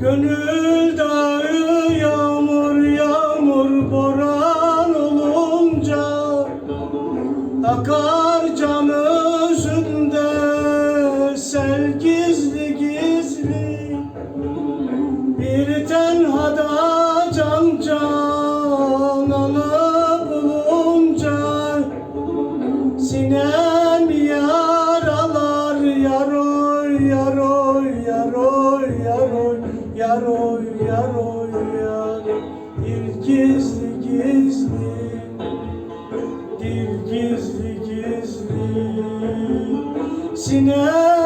Gönül dağı yağmur yağmur boran olunca Akar can özünde sel gizli gizli. Bir tenhada can cananı bulunca Sinem gizli Dil gizli gizli. Sinem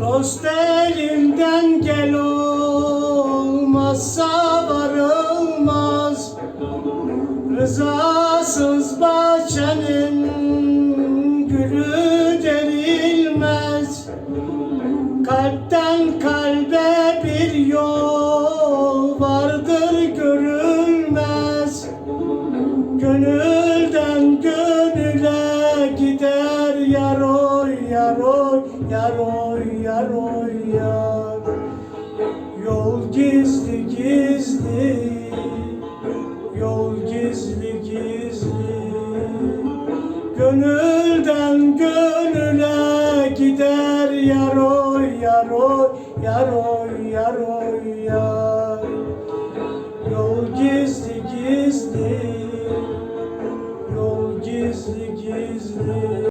Dost elinden gel olmazsa varılmaz. Rızasız bahçenin gülü derilmez. Kalpten kalbe bir yol vardır görülmez. Gönülden yaroy yaroy yaroy yaroy yar. Yol gizli gizli. Yol gizli gizli. Gönülden gönüle gider yaroy yaroy yar